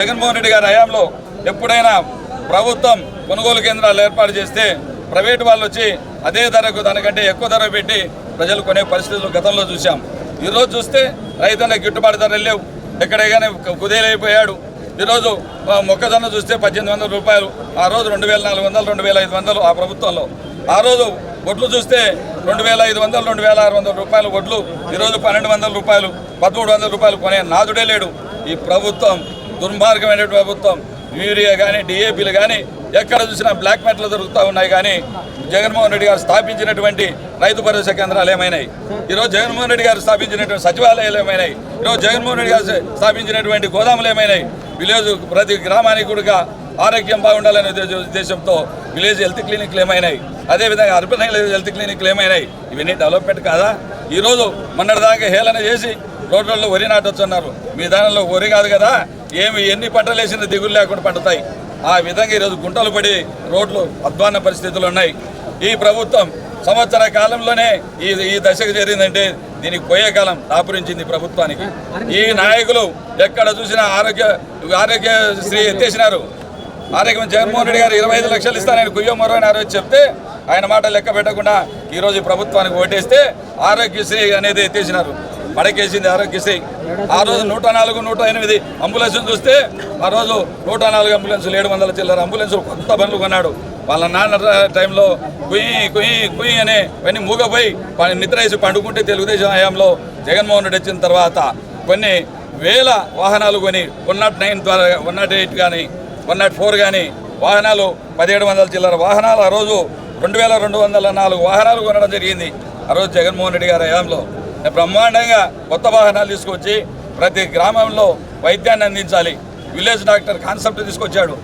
జగన్మోహన్ రెడ్డి గారి హయాంలో ఎప్పుడైనా ప్రభుత్వం కొనుగోలు కేంద్రాలు ఏర్పాటు చేస్తే ప్రైవేటు వాళ్ళు వచ్చి అదే ధరకు దానికంటే ఎక్కువ ధర పెట్టి ప్రజలు కొనే పరిస్థితులు గతంలో చూసాం ఈరోజు చూస్తే రైతులకు గిట్టుబాటు ధరలు లేవు. ఎక్కడైనా కుదేలైపోయాడు. ఈరోజు మొక్కజొన్న చూస్తే పద్దెనిమిది వందల రూపాయలు ఆ రోజు రెండు వేల నాలుగు వందలు రెండు వేల ఐదు వందలు ఆ ప్రభుత్వంలో. ఆ రోజు ఒడ్లు చూస్తే రెండు వేల ఐదు వందలు రెండు వేల ఆరు వందల రూపాయలు వడ్లు ఈరోజు పన్నెండు వందల రూపాయలు పదమూడు వందల రూపాయలు కొనే నాదుడే లేడు. ఈ ప్రభుత్వం దుర్మార్గమైన ప్రభుత్వం యూరియా కానీ డిఏపీలు కానీ ఎక్కడ చూసినా బ్లాక్ మెట్లు దొరుకుతూ ఉన్నాయి కానీ జగన్మోహన్ రెడ్డి గారు స్థాపించినటువంటి రైతు భరోసా కేంద్రాలు ఏమైనాయి? ఈరోజు జగన్మోహన్ రెడ్డి గారు స్థాపించినటువంటి సచివాలయాలు ఏమైనాయి? ఈరోజు జగన్మోహన్ రెడ్డి గారు స్థాపించినటువంటి గోదాములు ఏమైనాయి? విలేజ్ ప్రతి గ్రామానికి కూడా ఆరోగ్యం బాగుండాలనే ఉద్దేశంతో విలేజ్ హెల్త్ క్లినిక్లు ఏమైనాయి? అదేవిధంగా అర్బన్ హెల్త్ క్లినిక్లు ఏమైనాయి? ఇవన్నీ డెవలప్మెంట్ కాదా? ఈరోజు మొన్నటిదాకా హేళన చేసి రోడ్లలో వరి నాటొచ్చున్నారు. మీ దానిలో వరి కాదు కదా? ఏమి ఎన్ని పంటలు వేసినా దిగులు లేకుండా పండుతాయి. ఆ విధంగా ఈరోజు గుంటలు పడి రోడ్లు అధ్వాన్న పరిస్థితులు ఉన్నాయి. ఈ ప్రభుత్వం సంవత్సర కాలంలోనే ఈ ఈ దశకు చేరిందంటే దీనికి పోయే కాలం దాపురించింది ప్రభుత్వానికి. ఈ నాయకులు ఎక్కడ చూసినా ఆరోగ్య ఆరోగ్యశ్రీ ఎత్తేసినారు. ఆరోగ్యం జగన్మోహన్ రెడ్డి గారు ఇరవై ఐదు లక్షలు ఇస్తానని కుయ్యో మరో అని ఆ రోజు చెప్తే ఆయన మాట లెక్క పెట్టకుండా ఈరోజు ప్రభుత్వానికి ఓటేస్తే ఆరోగ్యశ్రీ అనేది ఎత్తేసినారు. పడకేసింది ఆరోగ్యశ్రీ. ఆ రోజు నూట నాలుగు నూట ఎనిమిది అంబులెన్సులు చూస్తే ఆ రోజు నూట నాలుగు అంబులెన్సులు ఏడు వందల చిల్లర అంబులెన్సులు కొత్త బండ్లు కొన్నాడు. వాళ్ళ నాన్న టైంలో కుయ్యి కుయ్యి కుయ్యి అనే ఇవన్నీ మూగపోయి నిద్ర వేసి పండుకుంటే తెలుగుదేశం హయాంలో జగన్మోహన్ రెడ్డి వచ్చిన తర్వాత కొన్ని వేల వాహనాలు కొని వన్ నాట్ నైన్ ద్వారా వన్ నాట్ ఎయిట్ కానీ వన్ నాట్ ఫోర్ కానీ వాహనాలు పదిహేడు వందల చిల్లర వాహనాలు ఆ రోజు రెండు వేల రెండు వందల నాలుగు వాహనాలు కొనడం జరిగింది. ఆ రోజు జగన్మోహన్ రెడ్డి గారి హయాంలో బ్రహ్మాండంగా కొత్త వాహనాలు తీసుకొచ్చి ప్రతి గ్రామంలో వైద్యాన్ని అందించాలి. విలేజ్ డాక్టర్ కాన్సెప్ట్ తీసుకొచ్చాడు.